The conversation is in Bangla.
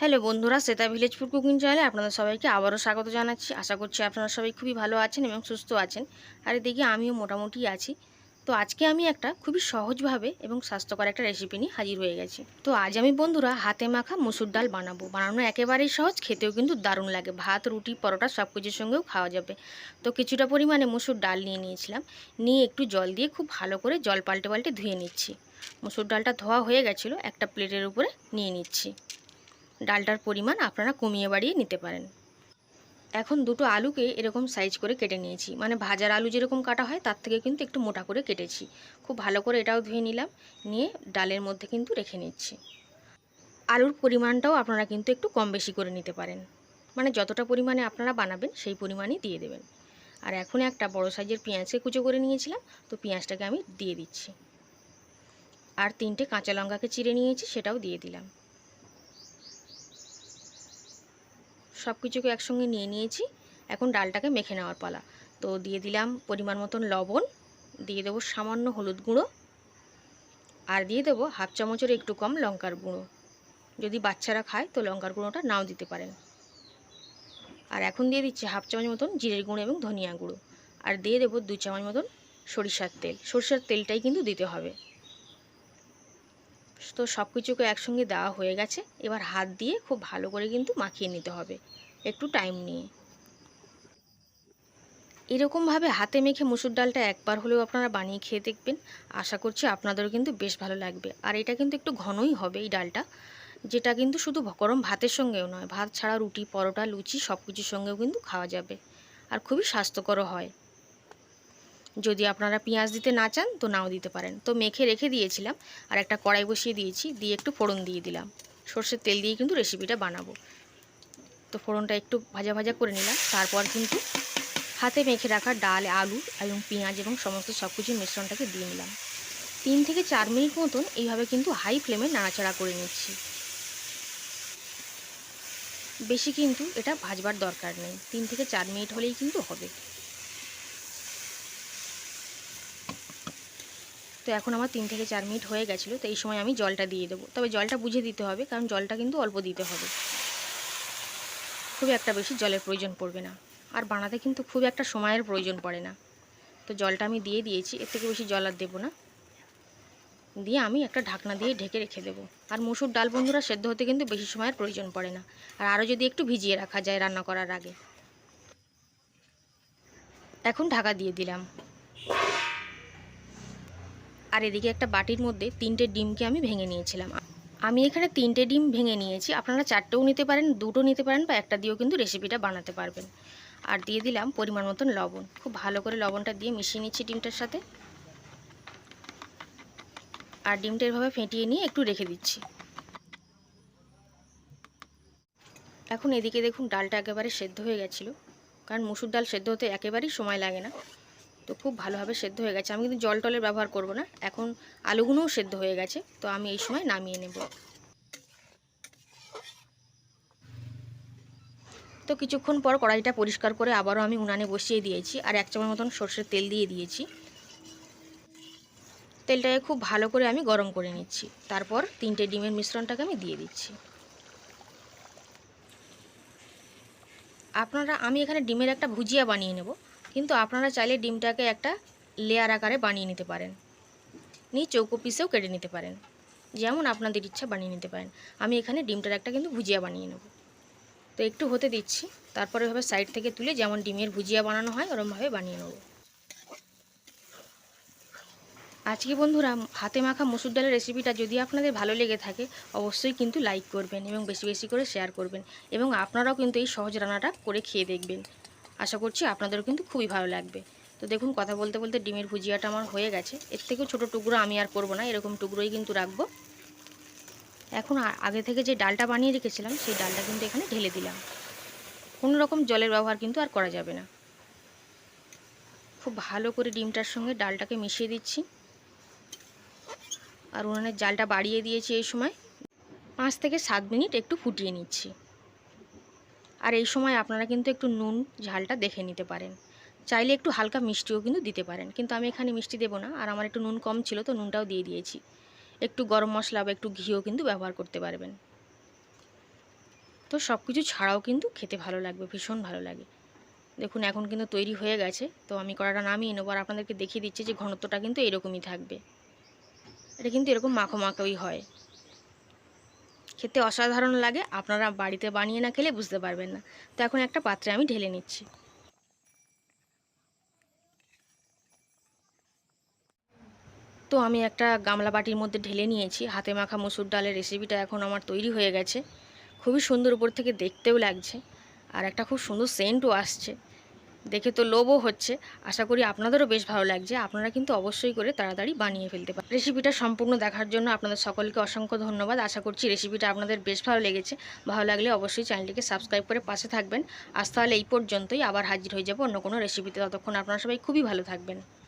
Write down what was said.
হ্যালো বন্ধুরা, শ্বেতা ভিলেজ ফুড কুকিং চ্যানেলে আপনাদের সবাইকে আবারও স্বাগত জানাচ্ছি। আশা করছি আপনারা সবাই খুবই ভালো আছেন এবং সুস্থ আছেন। আর এদিকে আমিও মোটামুটি আছি। তো আজকে আমি একটা খুবই সহজভাবে এবং স্বাস্থ্যকর একটা রেসিপি নিয়ে হাজির হয়ে গেছি। তো আজ আমি বন্ধুরা হাতে মাখা মুসুর ডাল বানাবো। বানানো একেবারেই সহজ, খেতেও কিন্তু দারুণ লাগে। ভাত, রুটি, পরোটা সব কিছুর সঙ্গেও খাওয়া যাবে। তো কিছুটা পরিমাণে মুসুর ডাল নিয়ে নিয়েছিলাম। নিয়ে একটু জল দিয়ে খুব ভালো করে জল পাল্টে পাল্টে ধুয়ে নিচ্ছি। মুসুর ডালটা ধোয়া হয়ে গেছিল, একটা প্লেটের উপরে নিয়ে নিচ্ছি। ডালটার পরিমাণ আপনারা কমিয়ে বাড়িয়ে নিতে পারেন। এখন দুটো আলুকে এরকম সাইজ করে কেটে নিয়েছি। মানে ভাজার আলু যেরকম কাটা হয়, তার থেকে কিন্তু একটু মোটা করে কেটেছি। খুব ভালো করে এটাও ধুয়ে নিলাম, নিয়ে ডালের মধ্যে কিন্তু রেখে নিচ্ছি। আলুর পরিমাণটাও আপনারা কিন্তু একটু কম বেশি করে নিতে পারেন। মানে যতটা পরিমাণে আপনারা বানাবেন, সেই পরিমাণই দিয়ে দেবেন। আর এখন একটা বড় সাইজের পেঁয়াজকে কুচো করে নিয়েছিলাম, তো পেঁয়াজটাকে আমি দিয়ে দিচ্ছি। আর তিনটে কাঁচা লঙ্কাকে চিড়ে নিয়েছি, সেটাও দিয়ে দিলাম। সব কিছুকে একসঙ্গে নিয়ে নিয়েছি। এখন ডালটাকে মেখে নেওয়ার পালা। তো দিয়ে দিলাম পরিমাণ মতন লবণ, দিয়ে দেবো সামান্য হলুদ গুঁড়ো, আর দিয়ে দেবো হাফ চামচের একটু কম লঙ্কার গুঁড়ো। যদি বাচ্চারা খায় তো লঙ্কার গুঁড়োটা নাও দিতে পারেন। আর এখন দিয়ে দিচ্ছি হাফ চামচ মতন জিরের গুঁড়ো এবং ধনিয়া গুঁড়ো। আর দিয়ে দেবো দু চামচ মতন সরিষার তেল। সরিষার তেলটাই কিন্তু দিতে হবে। তো সব কিছুকে একসঙ্গে দেওয়া হয়ে গেছে। এবার হাত দিয়ে খুব ভালো করে কিন্তু মাখিয়ে নিতে হবে। একটু টাইম নিয়ে। এরকমভাবে হাতে মেখে মুসুর ডালটা একবার হলেও আপনারা বানিয়ে খেয়ে দেখবেন। আশা করছি আপনাদেরও কিন্তু বেশ ভালো লাগবে। আর এটা কিন্তু একটু ঘনই হবে এই ডালটা, যেটা কিন্তু শুধু গরম ভাতের সঙ্গেও নয়, ভাত ছাড়া রুটি, পরোটা, লুচি সব কিছুর সঙ্গেও কিন্তু খাওয়া যাবে। আর খুবই স্বাস্থ্যকরও হয়। যদি আপনারা পেঁয়াজ দিতে না চান, তো নাও দিতে পারেন। তো মেখে রেখে দিয়েছিলাম, আর একটা কড়াই বসিয়ে দিয়েছি, দিয়ে একটু ফোড়ন দিয়ে দিলাম। সর্ষের তেল দিয়ে কিন্তু রেসিপিটা বানাবো। তো ফোড়নটা একটু ভাজা ভাজা করে নিলাম, তারপর কিন্তু হাতে মেখে রাখা ডাল, আলু এবং পেঁয়াজ এবং সমস্ত সব কিছুর মিশ্রণটাকে দিয়ে নিলাম। তিন থেকে চার মিনিট মতন এইভাবে কিন্তু হাই ফ্লেমে নাড়াচাড়া করে নিচ্ছি। বেশি কিন্তু এটা ভাজবার দরকার নেই। তিন থেকে চার মিনিট হলেই কিন্তু হবে। তো এখন আমার তিন থেকে চার মিনিট হয়ে গেছিল, তো এই সময় আমি জলটা দিয়ে দেবো। তবে জলটা বুঝে দিতে হবে, কারণ জলটা কিন্তু অল্প দিতে হবে। খুব একটা বেশি জলের প্রয়োজন পড়বে না। আর বানাতে কিন্তু খুব একটা সময়ের প্রয়োজন পড়ে না। তো জলটা আমি দিয়ে দিয়েছি, এর থেকে বেশি জল আর দেবো না। দিয়ে আমি একটা ঢাকনা দিয়ে ঢেকে রেখে দেবো। আর মুসুর ডাল বন্ধুরা সেদ্ধ হতে কিন্তু বেশি সময়ের প্রয়োজন পড়ে না। আর আরও যদি একটু ভিজিয়ে রাখা যায় রান্না করার আগে। এখন ঢাকা দিয়ে দিলাম। আর এদিকে একটা বাটির মধ্যে তিনটে ডিমকে আমি ভেঙে নিয়েছিলাম। আমি এখানে তিনটে ডিম ভেঙে নিয়েছি। আপনারা চারটেও নিতে পারেন, দুটো নিতে পারেন বা একটা দিয়েও কিন্তু রেসিপিটা বানাতে পারবেন। আর দিয়ে দিলাম পরিমাণ মতন লবণ। খুব ভালো করে লবণটা দিয়ে মিশিয়ে নিচ্ছি ডিমটার সাথে। আর ডিমটা এভাবে ফেটিয়ে নিয়ে একটু রেখে দিচ্ছি। এখন এদিকে দেখুন ডালটা একেবারে সেদ্ধ হয়ে গেছিল। কারণ মুসুর ডাল সেদ্ধ হতে একেবারেই সময় লাগে না। তো খুব ভালোভাবে সেদ্ধ হয়ে গেছে। আমি কিন্তু জল টলের ব্যবহার করব না। এখন আলুগুলোও সেদ্ধ হয়ে গেছে। তো আমি এই সময় নামিয়ে নেব। তো কিছুক্ষণ পর কড়াইটা পরিষ্কার করে আবারও আমি উনানে বসিয়ে দিয়েছি আর এক চামচ মতন সর্ষের তেল দিয়ে দিয়েছি। তেলটাকে খুব ভালো করে আমি গরম করে নিচ্ছি। তারপর তিনটে ডিমের মিশ্রণটাকে আমি দিয়ে দিচ্ছি। আপনারা, আমি এখানে ডিমের একটা ভুজিয়া বানিয়ে নেব। কিন্তু আপনারা চাইলে ডিমটাকে একটা লেয়ার আকারে বানিয়ে নিতে পারেন। নিয়ে চৌকো পিসেও কেটে নিতে পারেন। যেমন আপনাদের ইচ্ছা বানিয়ে নিতে পারেন। আমি এখানে ডিমটার একটা কিন্তু ভুজিয়া বানিয়ে নেব। তো একটু হতে দিচ্ছি। তারপরে এভাবে সাইড থেকে তুলে যেমন ডিমের ভুজিয়া বানানো হয়, ওরমভাবে বানিয়ে নেব। আজকে বন্ধুরা, হাতে মাখা মুসুর ডালের রেসিপিটা যদি আপনাদের ভালো লেগে থাকে, অবশ্যই কিন্তু লাইক করবেন এবং বেশি বেশি করে শেয়ার করবেন এবং আপনারাও কিন্তু এই সহজ রান্নাটা করে খেয়ে দেখবেন। আশা করছি আপনাদেরও কিন্তু খুবই ভালো লাগবে। তো দেখুন, কথা বলতে বলতে ডিমের ভুজিয়াটা আমার হয়ে গেছে। এর থেকেও ছোটো টুকরো আমি আর করব না, এরকম টুকরোই কিন্তু রাখব। এখন আগে থেকে যে ডালটা বানিয়ে রেখেছিলাম, সেই ডালটা কিন্তু এখানে ঢেলে দিলাম। কোনো রকম জলের ব্যবহার কিন্তু আর করা যাবে না। খুব ভালো করে ডিমটার সঙ্গে ডালটাকে মিশিয়ে দিচ্ছি। আর উনানের জালটা বাড়িয়ে দিয়েছি এই সময়। পাঁচ থেকে সাত মিনিট একটু ফুটিয়ে নিচ্ছি। আর এই সময় আপনারা কিন্তু একটু নুন ঝালটা দেখে নিতে পারেন। চাইলে একটু হালকা মিষ্টিও কিন্তু দিতে পারেন। কিন্তু আমি এখানে মিষ্টি দেবো না, আর আমার একটু নুন কম ছিল তো নুনটাও দিয়ে দিয়েছি। একটু গরম মশলা বা একটু ঘিও কিন্তু ব্যবহার করতে পারবেন। তো সব কিছু ছাড়াও কিন্তু খেতে ভালো লাগবে, ভীষণ ভালো লাগে। দেখুন, এখন কিন্তু তৈরি হয়ে গেছে। তো আমি কড়াটা নামিয়ে নেব আর আপনাদেরকে দেখিয়ে দিচ্ছি যে ঘনত্বটা কিন্তু এরকমই থাকবে। এটা কিন্তু এরকম মাখো মাখোই হয়। খেতে অসাধারণ লাগে, আপনারা বাড়িতে বানিয়ে না খেলে বুঝতে পারবেন না। তো এখন একটা পাত্রে আমি ঢেলে নিচ্ছি। তো আমি একটা গামলা বাটির মধ্যে ঢেলে নিয়েছি। হাতে মাখা মসুর ডালের রেসিপিটা এখন আমার তৈরি হয়ে গেছে। খুবই সুন্দর উপর থেকে দেখতেও লাগছে। আর একটা খুব সুন্দর সেন্টও আসছে। দেখে তো লোভও হচ্ছে। আশা করি আপনাদেরও বেশ ভালো লাগছে। আপনারা কিন্তু অবশ্যই করে তাড়াতাড়ি বানিয়ে ফেলতে পারেন। রেসিপিটা সম্পূর্ণ দেখার জন্য আপনাদের সকলকে অসংখ্য ধন্যবাদ। আশা করছি রেসিপিটা আপনাদের বেশ ভালো লেগেছে। ভালো লাগলে অবশ্যই চ্যানেলটিকে সাবস্ক্রাইব করে পাশে থাকবেন। আজ তাহলে এই পর্যন্তই। আবার হাজির হয়ে যাব অন্য কোনো রেসিপিতে। ততক্ষণ আপনারা সবাই খুবই ভালো থাকবেন।